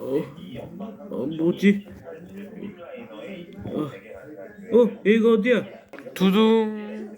어, 어 뭐지? 어, 어 여기가 어디야? 두둥.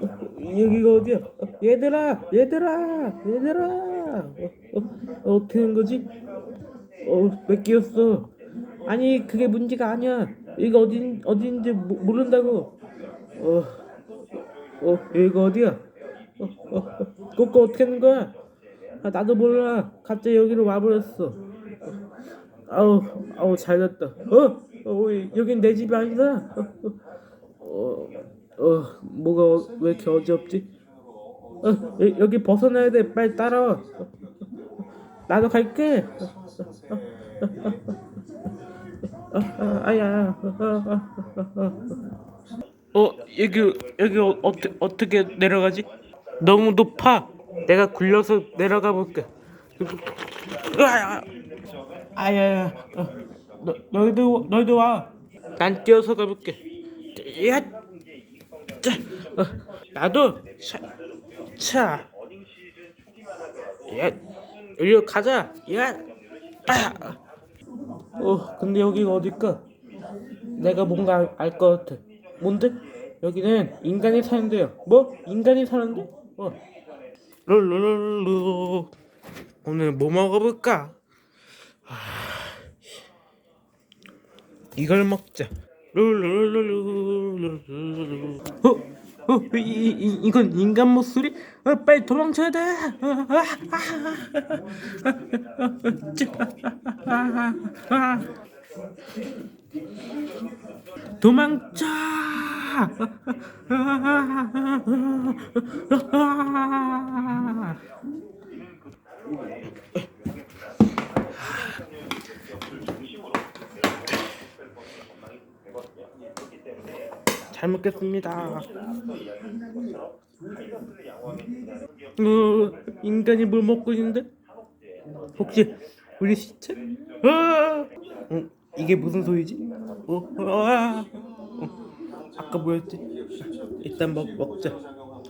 어, 여기가 어디야? 어, 얘들아, 얘들아, 얘들아. 어, 어, 어, 어떻게 된 거지? 어, 몇 개였어? 아니 그게 문제가 아니야. 여기가 어딘 어딘지 모, 모른다고. 어, 어 여기가 어디야? 어, 어, 어, 그거 어떻게 하는 거야? 아, 나도 몰라. 갑자기 여기로 와버렸어. 아우, 아우 잘됐다. 어, 어, 여긴 내 집이 아니다. 어, 어, 어, 뭐가 왜 이렇게 어지럽지? 어, 여, 여기 벗어나야 돼. 빨리 따라와. 어, 나도 갈게. 아야. 어, 여기 여기 어, 어떻게 어떻게 내려가지? 너무 높아. 내가 굴려서 내려가 볼게. 으아! 아야, 어, 너 너희도 너희도 와. 난 뛰어서 가볼게. 야, 자, 어, 나도 차, 차. 야, 여기로 가자. 야, 아. 어, 근데 여기가 어딜까? 내가 뭔가 알 것 같아. 뭔데? 여기는 인간이 사는 데야. 뭐? 인간이 사는데? 어. 룰루룰루. 오늘 뭐 먹어볼까? 하... 이걸 먹자. 룰루룰루룰루룰루. 어? 어? 이, 이, 이, 이건 인간 목소리? 어, 빨리 도망쳐야 돼. 도망쳐! 잘 먹겠습니다. 어, 인간이 뭘 먹고 있는데? 혹시 우리 시체? 아! 어, 이게 무슨 소리지? 어, 아! 어, 아까 뭐였지? 일단 먹 먹자. 어,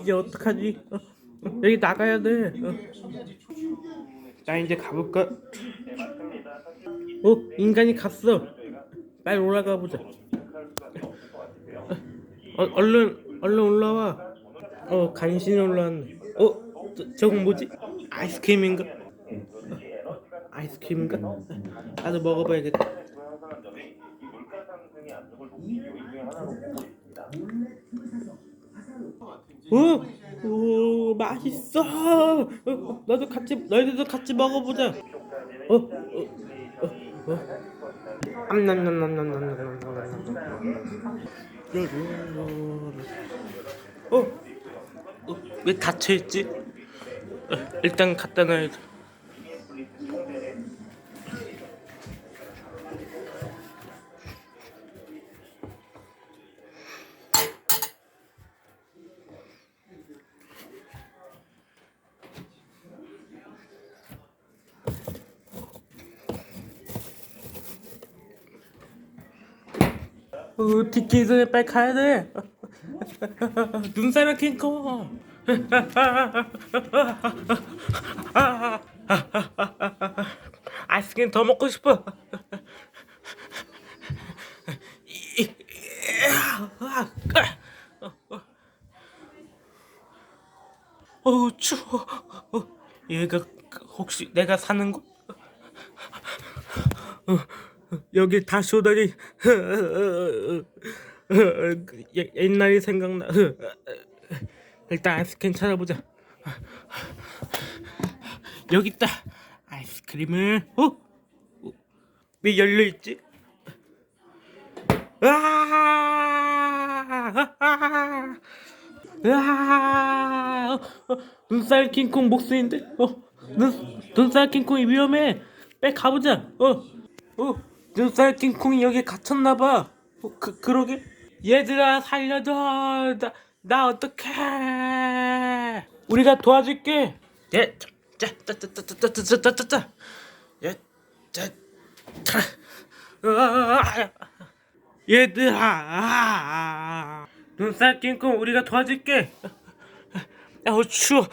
이제 어떡하지? 어, 어, 여기 나가야 돼. 어. 나 이제 가볼까? 어, 인간이 갔어. 빨리 올라가 보자. 어, 얼른 얼른 올라와. 어, 간신히 올라왔네. 어, 저, 저건 뭐지? 아이스크림인가? 어, 아이스크림인가? 나도 먹어봐야겠다. 오, 오, 맛있어. 어, 나도 같이, 너희들도 같이 먹어보자. 어, 어, 어, 어, 어 왜 닫혀있지? 어, 일단 갖다 놔야지 어, 티키 전에 빨리 가야 돼. 눈사람 킹콩. 아이스크림 더 먹고 싶어. 어 추워. 어, 얘가 혹시 내가 사는 곳? 어, 여기 다시 오다니 예- 옛날이 생각나 일단 아이스크림 찾아보자 여기 있다 아이스크림을 어? 어? 왜 열려있지? 으아! 으아! 어, 어, 눈살 킹콩 목소리인데? 어, 눈, 눈살 킹콩이 위험해 빨리 가보자 어, 어, 눈살 킹콩이 여기 갇혔나봐 어, 그, 그러게 얘들아 살려줘 나, 나 어떡해 우리가 도와줄게 예, 자, 자, 자, 자, 자, 자, 자, 자, 자, 자, 자, 예, 자, 자, 으아, 얘들아 눈살 킹콩 우리가 도와줄게 어 추워.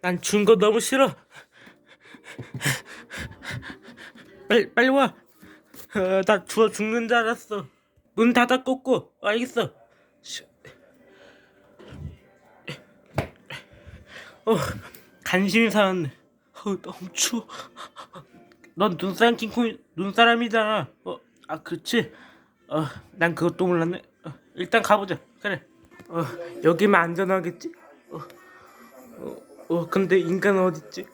난 추운 거 너무 싫어. 빨리 빨리 와. 어, 나 추워 죽는 줄 알았어. 문 닫아 꽂고 알겠어. 씨. 어 간신히 살았네. 어 너무 추워. 넌 눈사람 킹콩 눈사람이잖아. 어 아 그렇지. 어 난 그것도 몰랐네. 어, 일단 가보자. 그래. 어 여기면 안전하겠지? 어, 어, 어 근데 인간은 어딨지?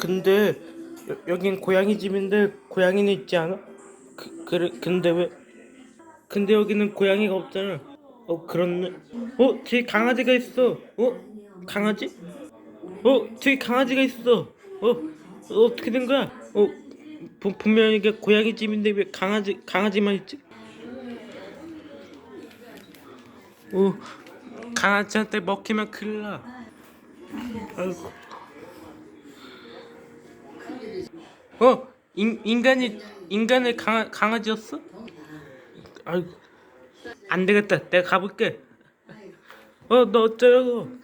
근데 여, 여긴 고양이 집인데 고양이는 있지 않아? 그 그래 근데 왜? 근데 여기는 고양이가 없잖아. 어 그렇네. 어 저기 강아지가 있어. 어 강아지? 어 저기 강아지가 있어. 어, 어 어떻게 된 거야? 어 분- 분명히 이게 고양이 집인데 왜 강아지 강아지만 있지? 어 강아지한테 먹히면 큰일 나. 아이고. 어? 인, 인간이 인간의 강아, 강아지였어? 아이고 안 되겠다. 내가 가볼게. 어 너 어쩌라고?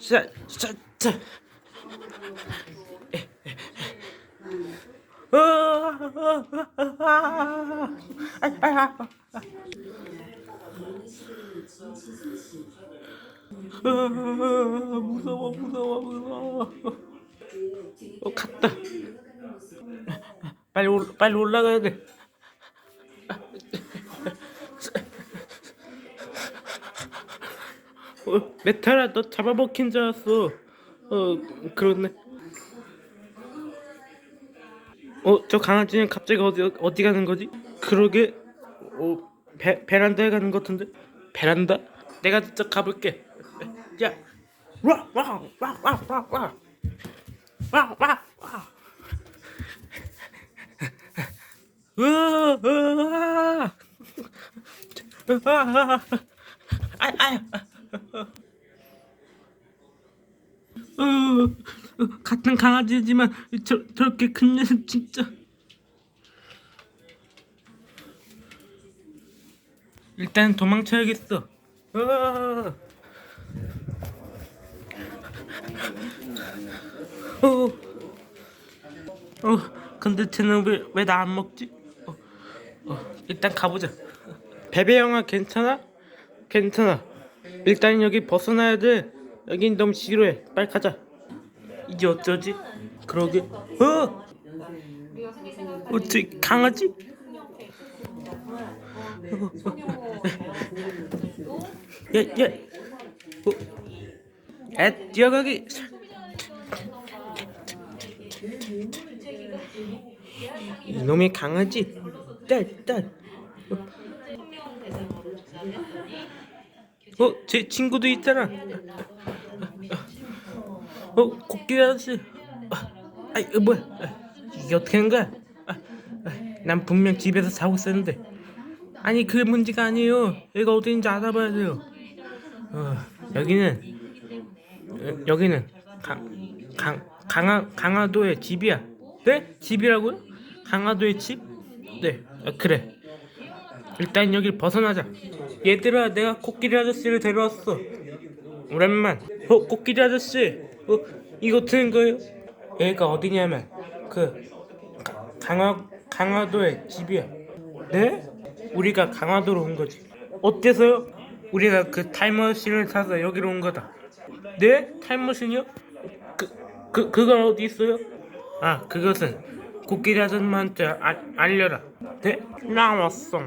자 자자. 어, 어, 어, 어. 어, 무서워 무서워 무서워. 어 갔다 빨리 올 빨리 올라가야 돼. 어, 메탈아 너 잡아먹힌 줄 알았어. 어 그렇네. 어저 강아지는 갑자기 어디 어디 가는 거지? 그러게. 어 베, 베란다에 가는 것 같은데? 베란다? 내가 직접 가볼게. 야 와와와와와와와와 으아, 으아. 으아. 아, 아. 어, 어, 같은 강아지지만 저, 저렇게 큰 녀석 진짜 일단 도망쳐야겠어 으아. 어, 어, 근데 쟤는 왜 왜 나 안 먹지? 일단 가보자. 베베 영화 괜찮아? 괜찮아. 일단 여기 벗어나야 돼. 여긴 너무 지루해. 빨리 가자. 이제 어쩌지? 그러게. 어? 어째 강아지? 야, 야. 어. 애 뛰어가기. 이놈의 강아지. 딸, 딸. 어, 제 친구도 있잖아. 어, 코끼리 아저씨. 아, 아이, 어, 뭐야? 아, 이게 어떻게 된 거야? 아, 아, 난 분명 집에서 자고 있었는데. 아니, 그 문제가 아니에요. 여기가 어딘지 알아봐야 돼요. 어, 여기는 어, 여기는 강, 강, 강화, 강화도의 집이야. 네? 집이라고요? 강화도의 집? 네, 어, 그래. 일단 여길 벗어나자. 얘들아, 내가 코끼리 아저씨를 데려왔어. 오랜만. 어, 코끼리 아저씨. 어, 이거 드는 거예요? 여기가 어디냐면 그 가- 강화 강화도의 집이야. 네? 우리가 강화도로 온 거지. 어때서요? 우리가 그 타임머신을 타서 여기로 온 거다. 네? 타임머신이요? 그, 그, 그건 어디 있어요? 아, 그것은 코끼리 아줌마한테 아, 알려라. 네? 나왔어.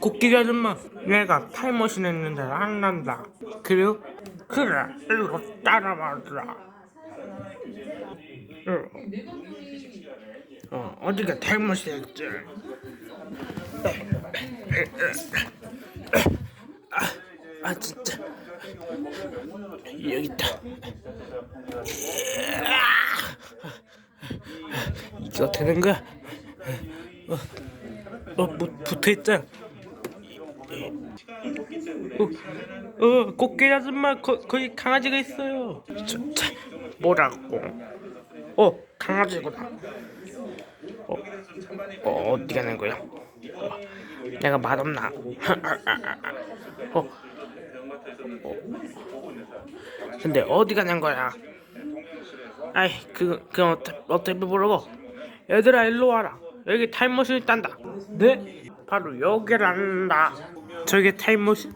코끼리 아줌마, 내가 타임머신 했는데 안 난다. 그래요? 그래, 이거 따라와라. 어, 어 어디가 타임머신 했지? 아, 아 진짜. 여기 있다. 어떻게 된 거야? 어, 어, 뭐 붙어 있잖아. 어, 어, 코끼리 아줌마 거, 거기 강아지가 있어요. 저, 자, 뭐라고? 어, 강아지구나. 어, 어 어디 가는 거야? 어, 내가 맛없나? 어, 근데 어디 가는 거야? 아이 그 그건 어차- 어차피 모르고 얘들아 일로 와라 여기 타임머신 있단다 네? 바로 여기란다 저게 타임머신?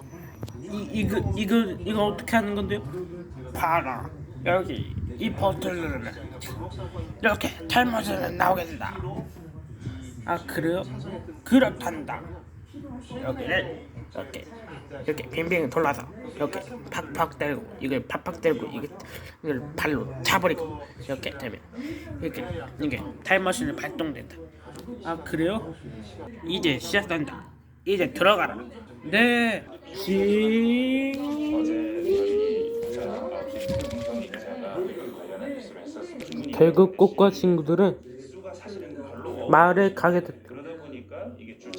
이, 이거 이거 이거 어떻게 하는 건데요? 봐라 여기 이 버튼을 누르면 이렇게 타임머신이 나오게 된다 아 그래요? 그렇단다 여기를 이렇게 이렇게 빙빙 돌아서 이렇게 팍팍 때리고 이걸 팍팍 때리고 이게 이걸 발로 차버리고 이렇게 되면 이렇게 이게 타임머신이 발동된다. 아 그래요? 이제 시작한다. 이제 들어가라. 네. 시. 대구 꽃과 친구들은 마을에 가게 됐다.